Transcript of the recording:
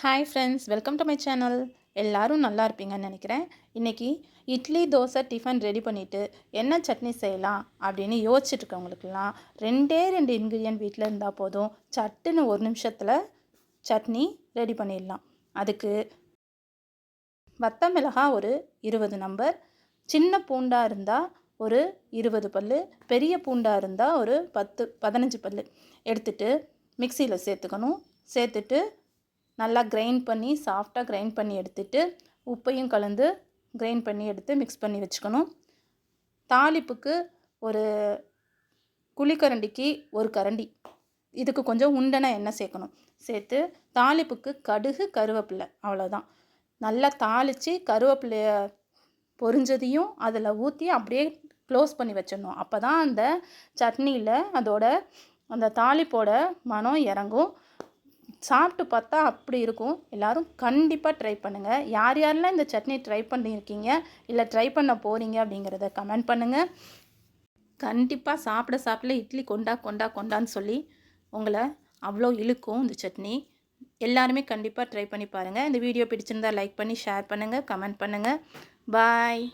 Hi friends welcome to my channel எல்லோரும் நல்லா இருப்பீங்கன்னு நினைக்கிறேன். இன்றைக்கி இட்லி தோசை டிஃபன் ரெடி பண்ணிவிட்டு என்ன சட்னி செய்யலாம் அப்படின்னு யோசிச்சுட்டு இருக்கவங்களுக்கெல்லாம் ரெண்டே ரெண்டு இன்க்ரீடியன்ட் வீட்டில் இருந்தால் போதும். சட்டுன்னு ஒரு நிமிஷத்தில் சட்னி ரெடி பண்ணிடலாம். அதுக்கு வத்த மிளகாய் ஒரு இருபது நம்பர் சின்ன பூண்டாக இருந்தால் ஒரு இருபது பல் பெரிய பூண்டாக இருந்தால் ஒரு பத்து பதினஞ்சு பல் எடுத்துகிட்டு மிக்சியில் சேர்த்துக்கணும். சேர்த்துட்டு நல்லா கிரைண்ட் பண்ணி சாஃப்டாக கிரைண்ட் பண்ணி எடுத்துட்டு உப்பையும் கலந்து கிரைண்ட் பண்ணி எடுத்து மிக்ஸ் பண்ணி வச்சுக்கணும். தாளிப்புக்கு ஒரு குழிக்கரண்டிக்கு ஒரு கரண்டி. இதுக்கு கொஞ்சம் உண்டனை எண்ணெய் சேர்க்கணும். சேர்த்து தாளிப்புக்கு கடுகு கருவேப்பிலை அவ்வளோதான் நல்லா தாளித்து கருவேப்பிலைய பொரிஞ்சதையும் அதில் ஊற்றி அப்படியே க்ளோஸ் பண்ணி வச்சிடணும். அப்போ தான் அந்த சட்னியில் அதோட அந்த தாளிப்போட மனம் இறங்கும். சாப்பிட்டு பார்த்தா அப்படி இருக்கும். எல்லோரும் கண்டிப்பாக ட்ரை பண்ணுங்கள் யார் யாரெல்லாம் இந்த சட்னி ட்ரை பண்ணியிருக்கீங்க இல்லை ட்ரை பண்ண போகிறீங்க அப்படிங்கிறத கமெண்ட் பண்ணுங்கள் கண்டிப்பாக சாப்பிட சாப்பிட இட்லி கொண்டா கொண்டா கொண்டான்னு சொல்லி உங்களை அவ்வளோ இழுக்கும் இந்த சட்னி. எல்லாருமே கண்டிப்பாக ட்ரை பண்ணி பாருங்கள் இந்த வீடியோ பிடிச்சிருந்தா லைக் பண்ணி ஷேர் பண்ணுங்கள் கமெண்ட் பண்ணுங்கள் பாய்